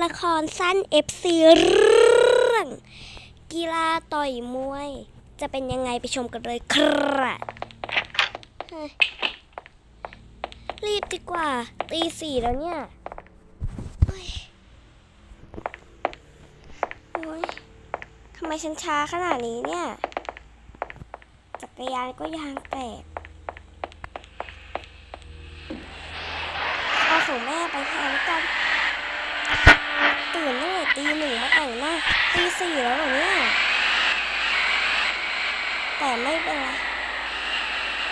ละครสั้น FC เรื่องกีฬาต่อยมวย จะเป็นยังไงไปชมกันเลยครับรีบดีกว่า ตีสี่แล้วเนี่ยเฮ้ยโอ้ยทำไมฉันช้าขนาดนี้เนี่ย จักรยานก็ยางแตกเอาส่งแม่ไปแทนกัน ตื่นตั้งแต่ตีหนึ่งมาแตีสี่แล้วเหรอเนี่ย แต่ไม่เป็นไร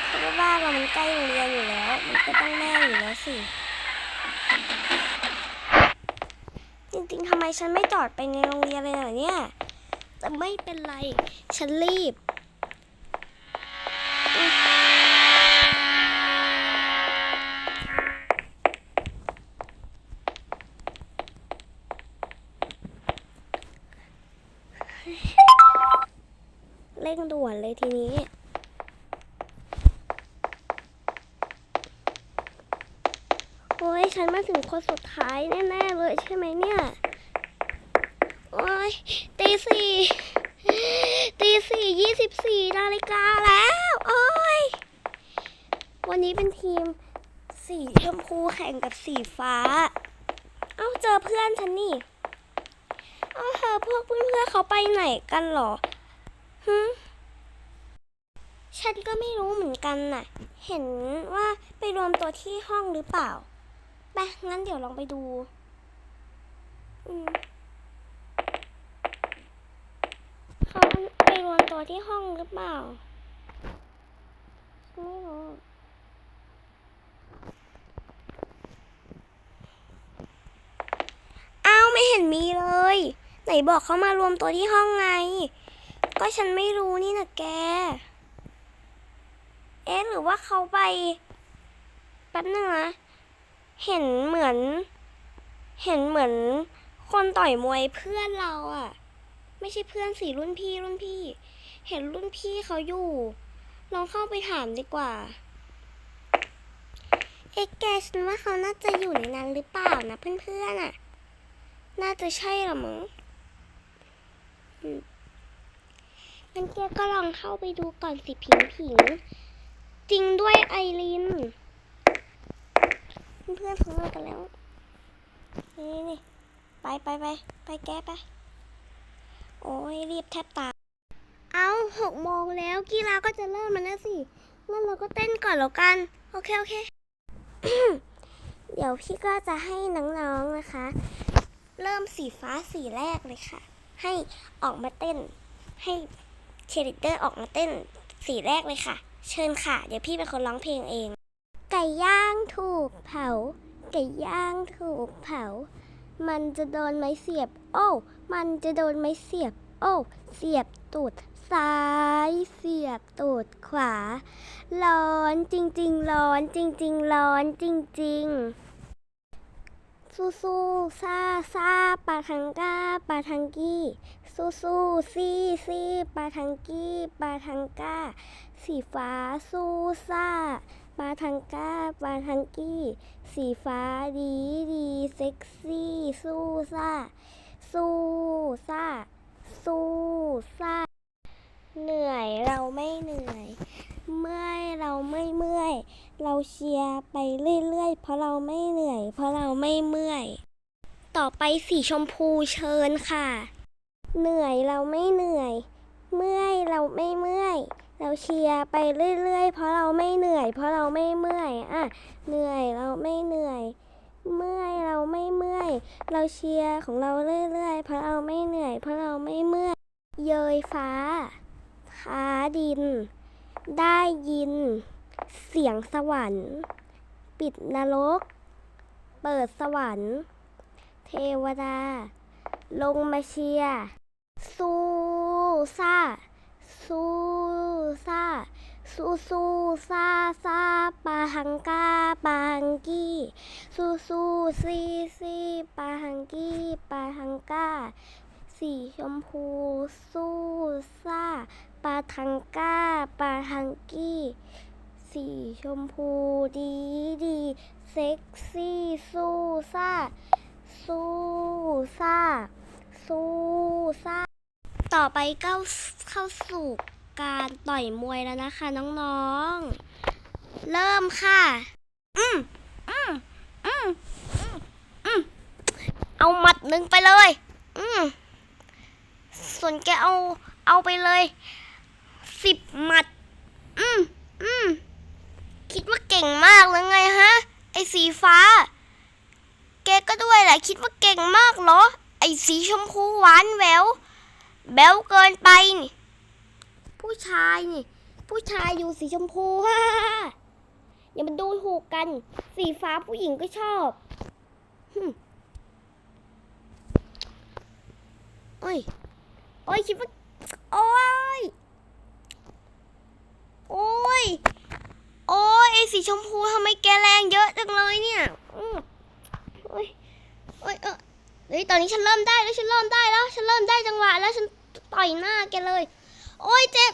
เพราะว่าบ้านเรามันใกล้โรงเรียนอยู่แล้ว มันก็ต้องแม่อยู่แล้วสิ จริงๆทำไมฉันไม่จอดไปในโรงเรียนเลยเหรอเนี่ยแต่ไม่เป็นไร ฉันรีบ ทีนี้โอ้ยฉันมาถึงคนสุดท้ายแน่ๆเลยใช่ไหมเนี่ย โอ้ยตีสี่ตีสี่ยี่สิบสี่นาฬิกาแล้ว โอ้ย วันนี้เป็นทีมสีชมพูแข่งกับสีฟ้า เอ้าเจอเพื่อนฉันนี่ เอาเธอพวกเพื่อนๆเขาไปไหนกันหรอฮึ ฉันก็ไม่รู้เหมือนกันน่ะ เห็นว่าไปรวมตัวที่ห้องหรือเปล่าไปงั้นเดี๋ยวลองไปดูเขาไปรวมตัวที่ห้องหรือเปล่า ไม่รู้เอ้าไม่เห็นมีเลย ไหนบอกเขามารวมตัวที่ห้องไง ก็ฉันไม่รู้นี่นะแก อ๊ะหรือว่าเขาไปแป๊บนึงนะเห็นเหมือน เห็นเหมือนคนต่อยมวยเพื่อนเราอะไม่ใช่เพื่อนสิรุ่นพี่รุ่นพี่ เห็นรุ่นพี่เขาอยู่ ลองเข้าไปถามดีกว่า เอ๊ะแกฉันว่าเขาน่าจะอยู่ในนั้นหรือเปล่านะเพื่อนๆอะน่าจะใช่ละมั้งงั้นแกก็ลองเข้าไปดูก่อนสิผิงผิง จริงด้วยไอริน เพื่อนๆเขามากันแล้ว นี่นี่ไปไปไปไปแก้ไป โอ้ยรีบแทบตายเอาหกโมงแล้วกีฬาก็จะเริ่มมันแล้วสิงั้นเราก็เต้นก่อนแล้วกัน โอเค โอเค เดี๋ยวพี่ก็จะให้น้องๆนะคะ เริ่มสีฟ้าสีแรกเลยค่ะ ให้ออกมาเต้น ให้เชร์ลิเดอร์ออกมาเต้นสีแรกเลยค่ะ เชิญค่ะ เดี๋ยวพี่เป็นคนร้องเพลงเอง ไก่ย่างถูกเผา ไก่ย่างถูกเผา มันจะโดนไม้เสียบ โอ้ มันจะโดนไม้เสียบ โอ้ เสียบตูดซ้ายเสียบตูดขวา ร้อนจริง ๆ ร้อนจริง ๆ ร้อนจริง ๆ สู้สู้ซาซาปาทังก้าปาทังกี้ สู้สู้ซี่ซี่ปาทังกี้ปาทังก้า สีฟ้าสู้ซาปาทังกาปาทังกี้ สีฟ้าดีดีเซ็กซี่สู้ซาสู้ซาสู้ซาเหนื่อยเราไม่เหนื่อย เมื่อยเราไม่เมื่อย เราเชียร์ไปเรื่อยๆ เพราะเราไม่เหนื่อย เพราะเราไม่เมื่อย ต่อไปสีชมพูเชิญค่ะ เหนื่อยเราไม่เหนื่อย เมื่อยเราไม่เมื่อย เราเชียร์ไปเรื่อยๆ เพราะเราไม่เหนื่อย เพราะเราไม่เมื่อยอะเหนื่อยเราไม่เหนื่อย เมื่อยเราไม่เมื่อย เราเชียร์ของเราเรื่อยๆ เพราะเราไม่เหนื่อย เพราะเราไม่เมื่อย เยยฟ้าท้าดิน ได้ยิน เสียงสวรรค์ ปิดนรก เปิดสวรรค์ เทวดา ลงมาเชียร์สู้ซ่าสู้ ซ่าสู้สู้ซ่าซาปาฮังกาปาฮังกี้สู้สู้ซีซีปาฮังกี้ปาฮังกาสีชมพูสู้ซ่าปาทังก้าปาทังกี้ สีชมพูดีดีเซ็กซี่สู้ซ่าสู้ซ่าสู้ซ่าต่อไปก็เข้าสู่ การต่อยมวยแล้วนะคะน้องๆ เริ่มค่ะอืมอืมอืมอืมอืมเอาหมัดหนึ่งไปเลย อืมส่วนแกเอาเอาไปเลยสิบหมัด อืมอืมคิดว่าเก่งมากเลยไงฮะ ไอ้สีฟ้า แกก็ด้วยแหละ คิดว่าเก่งมากเหรอ ไอ้สีชมพูหวานแหววแบวเกินไปนี่ ผู้ชายนี่ ผู้ชายอยู่สีชมพูฮ่าอย่ามาดูถูกกัน สีฟ้าผู้หญิงก็ชอบโอ้ย โอ้ยคิดว่าโอ้ย โอ้ย โอ้ยไอสีชมพูทำไมแกแรงเยอะจังเลยเนี่ยอืมโอ้ยโอ้ยเออเฮ้ย ตอนนี้ฉันเริ่มได้แล้ว ฉันเริ่มได้แล้ว ฉันเริ่มได้จังหวะแล้ว ฉันต่อยหน้าแกเลย โอ้ยเจ็บ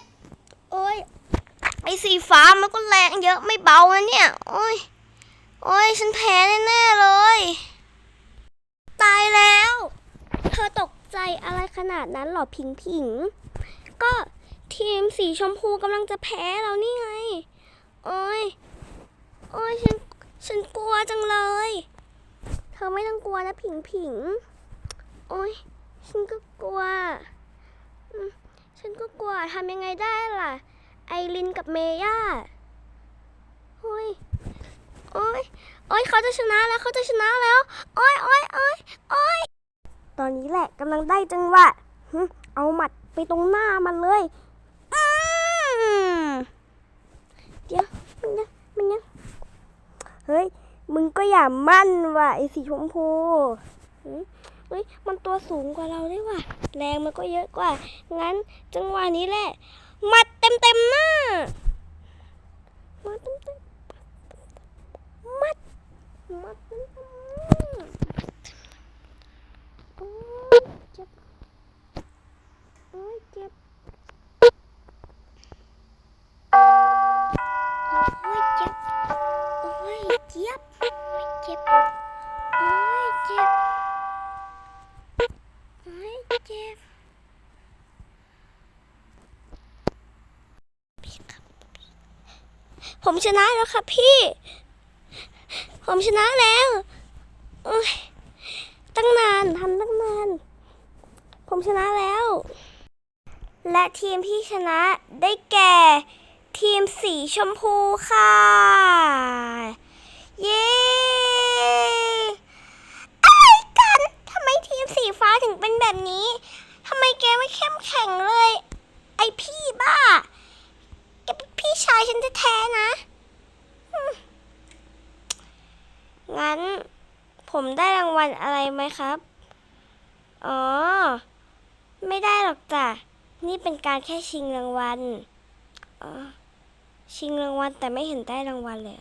โอ้ยไอสีฟ้ามันก็แรงเยอะไม่เบานะเนี่ย โอ้ย โอ้ยฉันแพ้แน่ๆเลย ตายแล้ว เธอตกใจอะไรขนาดนั้นหรอพิงพิง ก็ทีมสีชมพูกำลังจะแพ้เรานี่ไง โอ้ย โอ้ยฉัน ฉันกลัวจังเลย เธอไม่ต้องกลัวนะผิงผิง โอ้ย ฉันก็กลัวอืม ฉันก็กลัวทำยังไงได้ล่ะ ไอรินกับเมย่าโอ้ย โอ้ย โอ้ยเขาจะชนะแล้วเขาจะชนะแล้ว โอ้ยโอ้ยโอ้ยโอ้ยตอนนี้แหละกำลังได้จังหวะเอาหมัดไปตรงหน้ามันเลยเดี๋ยวมันยังมันยังเฮ้ย มึงก็อย่ามั่นว่ะไอสีชมพู เฮ้ยมันตัวสูงกว่าเราด้วยว่ะแรงมันก็เยอะกว่า งั้นจังหวะนี้แหละมัดเต็มเต็มหน้ามัดเต็มเต็มมัดมัดเต็มเต็มโอ้เจ็บโอ้เจ็บ พี่ครับ ผมชนะแล้วครับพี่ ผมชนะแล้วตั้งนานทำตั้งนาน ผมชนะแล้ว และทีมที่ชนะได้แก่ ทีมสีชมพูค่ะ เย้อะไรกันทำไมทีมสีฟ้าถึงเป็นแบบนี้ทำไมแกไม่เข้มแข็งเลย ไอพี่บ้า พี่ชายฉันแท้ๆนะ งั้นผมได้รางวัลอะไรไหมครับ อ๋อ ไม่ได้หรอกจ้ะ นี่เป็นการแค่ชิงรางวัล อ๋อ ชิงรางวัลแต่ไม่เห็นได้รางวัลเลย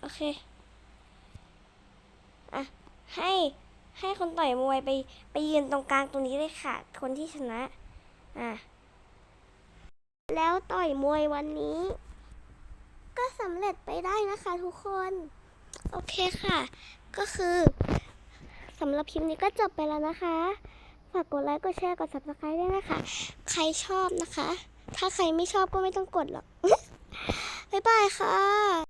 โอเค อะ ให้ให้คนต่อยมวยไปไปยืนตรงกลางตรงนี้เลยค่ะ คนที่ชนะ อะแล้วต่อยมวยวันนี้ ก็สำเร็จไปได้นะคะทุกคน โอเคค่ะ ก็คือสำหรับคลิปนี้ก็จบไปแล้วนะคะ ฝากกดไลค์ กดแชร์ กด subscribe ด้วยนะคะ ใครชอบนะคะ ถ้าใครไม่ชอบก็ไม่ต้องกดหรอก บ๊ายบายค่ะ